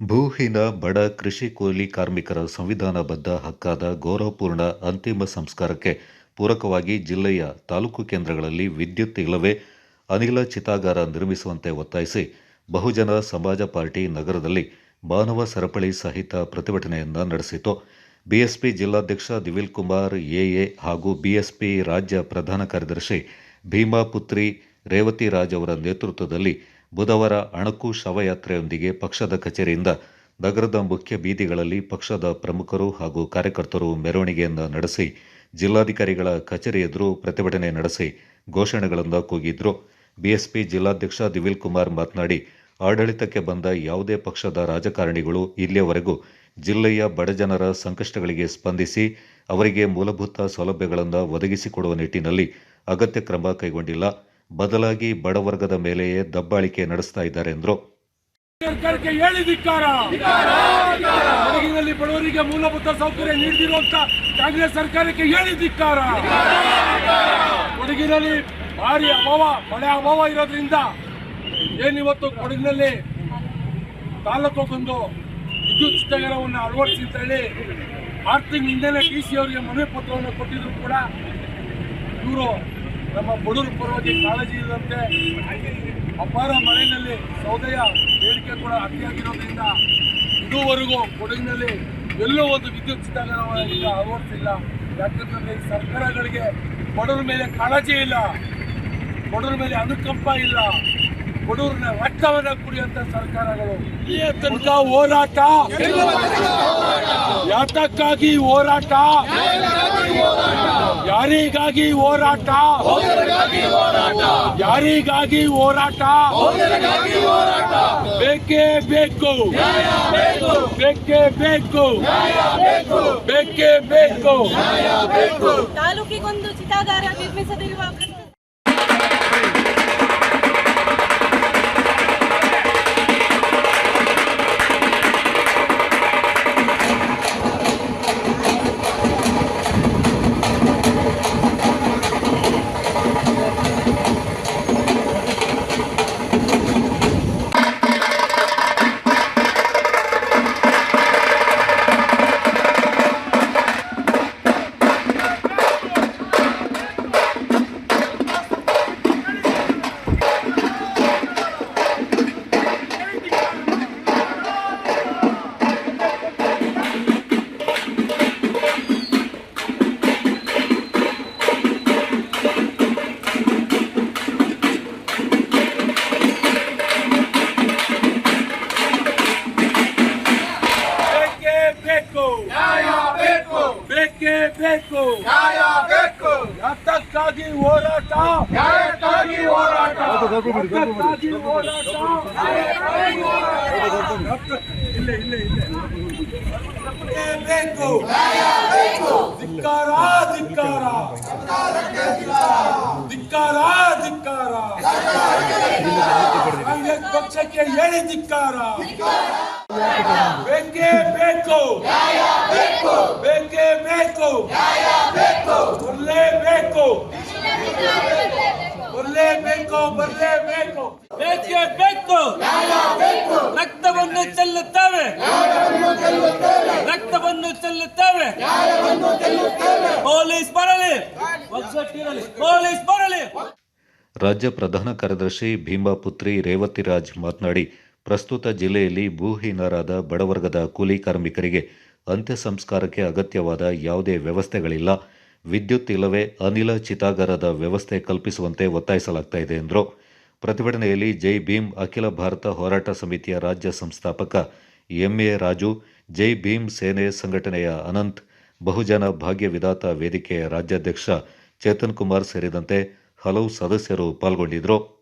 ಭೂಹೀನ ಬಡ ಕೃಷಿ ಕೂಲಿ ಕಾರ್ಮಿಕರ ಸಂವಿಧಾನಬದ್ಧ ಹಕ್ಕಾದ ಗೌರವಪೂರ್ಣ ಅಂತಿಮ ಸಂಸ್ಕಾರಕ್ಕೆ ಪೂರಕವಾಗಿ ಜಿಲ್ಲೆಯ ತಾಲೂಕು ಕೇಂದ್ರಗಳಲ್ಲಿ ವಿದ್ಯುತ್ ಇಲ್ಲವೇ ಅನಿಲ ಚಿತಾಗಾರ ನಿರ್ಮಿಸುವಂತೆ ಒತ್ತಾಯಿಸಿ ಬಹುಜನ ಸಮಾಜ ಪಾರ್ಟಿ ನಗರದಲ್ಲಿ ಮಾನವ ಸರಪಳಿ ಸಹಿತ ಪ್ರತಿಭಟನೆಯನ್ನು ನಡೆಸಿತು. ಬಿಎಸ್ಪಿ ಜಿಲ್ಲಾಧ್ಯಕ್ಷ ದಿವಿಲ್ ಕುಮಾರ್, ಎಎ ಹಾಗೂ ಬಿಎಸ್ಪಿ ರಾಜ್ಯ ಪ್ರಧಾನ ಕಾರ್ಯದರ್ಶಿ ಭೀಮಾ ಪುತ್ರಿ ರೇವತಿ ರಾಜ್ ಅವರ ನೇತೃತ್ವದಲ್ಲಿ ಬುಧವಾರ ಅಣಕು ಶವಯಾತ್ರೆಯೊಂದಿಗೆ ಪಕ್ಷದ ಕಚೇರಿಯಿಂದ ನಗರದ ಮುಖ್ಯ ಬೀದಿಗಳಲ್ಲಿ ಪಕ್ಷದ ಪ್ರಮುಖರು ಹಾಗೂ ಕಾರ್ಯಕರ್ತರು ಮೆರವಣಿಗೆಯನ್ನು ನಡೆಸಿ, ಜಿಲ್ಲಾಧಿಕಾರಿಗಳ ಕಚೇರಿ ಎದುರು ಪ್ರತಿಭಟನೆ ನಡೆಸಿ ಘೋಷಣೆಗಳನ್ನು ಕೂಗಿದ್ರು. ಬಿಎಸ್ಪಿ ಜಿಲ್ಲಾಧ್ಯಕ್ಷ ದಿವಿಲ್ ಕುಮಾರ್ ಮಾತನಾಡಿ, ಆಡಳಿತಕ್ಕೆ ಬಂದ ಯಾವುದೇ ಪಕ್ಷದ ರಾಜಕಾರಣಿಗಳು ಇಲ್ಲಿಯವರೆಗೂ ಜಿಲ್ಲೆಯ ಬಡಜನರ ಸಂಕಷ್ಟಗಳಿಗೆ ಸ್ಪಂದಿಸಿ ಅವರಿಗೆ ಮೂಲಭೂತ ಸೌಲಭ್ಯಗಳನ್ನು ಒದಗಿಸಿಕೊಡುವ ನಿಟ್ಟಿನಲ್ಲಿ ಅಗತ್ಯ ಕ್ರಮ ಕೈಗೊಂಡಿಲ್ಲ. ಬದಲಾಗಿ ಬಡವರ್ಗದ ಮೇಲೆಯೇ ದಬ್ಬಾಳಿಕೆ ನಡೆಸ್ತಾ ಇದ್ದಾರೆ ಎಂದರು. ಸರ್ಕಾರಕ್ಕೆ ಹೇಳಿ ಧಿಕ್ಕಾರ ಕೊಡಗಿನಲ್ಲಿ ಬಡವರಿಗೆ ಮೂಲಭೂತ ಸೌಕರ್ಯ ನೀಡಿರುವಂತ ಕಾಂಗ್ರೆಸ್ ಸರ್ಕಾರಕ್ಕೆ ಹೇಳಿ ಧಿಕ್ಕಾರ ಕೊಡಗಿನಲ್ಲಿ ಭಾರಿ ಅಭಾವ ಮಳೆ ಅಭಾವ ಇರೋದ್ರಿಂದ ಏನಿವತ್ತು ಕೊಡಗಿನಲ್ಲಿ ತಾಲೂಕೊಂದು ವಿದ್ಯುತ್ ಸ್ಥಗರವನ್ನು ಅಳವಡಿಸಿ ಅಂತ ಹೇಳಿ ಆರು ತಿಂಗಳಿಂದಲೇ ಡಿ ಸಿ ಅವರಿಗೆ ಮನವಿ ಪತ್ರವನ್ನು ಕೊಟ್ಟಿದ್ರು ಕೂಡ ಇವರು ನಮ್ಮ ಬಡವರ ಪರವಾಗಿ ಕಾಳಜಿ ಇಲ್ಲದಂತೆ ಅಪಾರ ಮಳೆಯಲ್ಲಿ ಸೌದೆಯ ಬೇಡಿಕೆ ಕೂಡ ಅತಿಯಾಗಿರೋದ್ರಿಂದ ಇದುವರೆಗೂ ಕೊಡಗಿನಲ್ಲಿ ಎಲ್ಲೂ ಒಂದು ವಿದ್ಯುತ್ ಸ್ಥಾನವನ್ನು ಈಗ ಅಳವಡಿಸಿಲ್ಲ ಯಾಕಂದ್ರೆ ಸರ್ಕಾರಗಳಿಗೆ ಬಡವರ ಮೇಲೆ ಕಾಳಜಿ ಇಲ್ಲ. ಬಡವರ ಮೇಲೆ ಅನುಕಂಪ ಇಲ್ಲ. ಬಡವರನ್ನ ರಕ್ತವನ್ನ ಕುಡಿಯುವಂತ ಸರ್ಕಾರಗಳು. ತನಕ ಹೋರಾಟ. ಯಾತಕ್ಕಾಗಿ ಹೋರಾಟ. ಯಾರಿಗಾಗಿ ಹೋರಾಟ? ಯಾರಿಗಾಗಿ ಹೋರಾಟ? ಬೇಕೇ ಬೇಕು. ಬೇಕೇ. ಬೇಕು ಬೇಕೇ. ಬೇಕು. ತಾಲೂಕಿಗೊಂದು ಚಿತಾಗಾರ ನಿರ್ಮಿಸದಿರುವ ಬೇಕು. ಬೇಕೇ ಬೇಕು. ಯಾತಕ್ಕಾಗಿ ಹೋರಾಟ. ಯಾತಕ್ಕಾಗಿ ಹೋರಾಟ. ಯಾತಕ್ಕಾಗಿ ಹೋರಾಟ. ಇಲ್ಲ ಇಲ್ಲ ಇಲ್ಲ. ಬೇಕು ಬೇಕೇ. ಬೇಕು ಧಿಕ್ಕಾರ ಧಿಕ್ಕಾರ ಧಿಕ್ಕಾರ ಧಿಕ್ಕಾರ ಕಾಂಗ್ರೆಸ್ ಪಕ್ಷಕ್ಕೆ ಹೇಳಿ ಧಿಕ್ಕಾರ ಬೇಕೇ ಬೇಕು. ಬೇಕೇ ಬೇಕು. ಬರಲೇಬೇಕು ಬರಲೇಬೇಕು ಬರಲೇಬೇಕು. ಬೇಕೇ ಬೇಕು. ರಕ್ತವನ್ನು ಚೆಲ್ಲುತ್ತೇವೆ. ರಕ್ತವನ್ನು ಚೆಲ್ಲುತ್ತೇವೆ. ಪೊಲೀಸ್ ಬರಲಿ. ಒಗ್ಗಟ್ಟಿರಲಿ. ಪೊಲೀಸ್ ಬರಲಿ. ರಾಜ್ಯ ಪ್ರಧಾನ ಕಾರ್ಯದರ್ಶಿ ಭೀಮಾ ಪುತ್ರಿ ರೇವತಿರಾಜ್ ಮಾತನಾಡಿ, ಪ್ರಸ್ತುತ ಜಿಲ್ಲೆಯಲ್ಲಿ ಭೂಹೀನರಾದ ಬಡವರ್ಗದ ಕೂಲಿ ಕಾರ್ಮಿಕರಿಗೆ ಅಂತ್ಯ ಸಂಸ್ಕಾರಕ್ಕೆ ಅಗತ್ಯವಾದ ಯಾವುದೇ ವ್ಯವಸ್ಥೆಗಳಿಲ್ಲ. ವಿದ್ಯುತ್ ಇಲ್ಲವೇ ಅನಿಲ ಚಿತಾಗಾರದ ವ್ಯವಸ್ಥೆ ಕಲ್ಪಿಸುವಂತೆ ಒತ್ತಾಯಿಸಲಾಗ್ತಾ ಇದೆ ಎಂದರು. ಪ್ರತಿಭಟನೆಯಲ್ಲಿ ಜೈ ಭೀಮ್ ಅಖಿಲ ಭಾರತ ಹೋರಾಟ ಸಮಿತಿಯ ರಾಜ್ಯ ಸಂಸ್ಥಾಪಕ ಎಂಎ ರಾಜು, ಜೈ ಭೀಮ್ ಸೇನೆ ಸಂಘಟನೆಯ ಅನಂತ್, ಬಹುಜನ ಭಾಗ್ಯ ವಿಧಾತ ವೇದಿಕೆಯ ರಾಜ್ಯಾಧ್ಯಕ್ಷ ಚೇತನ್ ಕುಮಾರ್ ಸೇರಿದಂತೆ ಹಲವು ಸದಸ್ಯರು ಪಾಲ್ಗೊಂಡಿದ್ದರು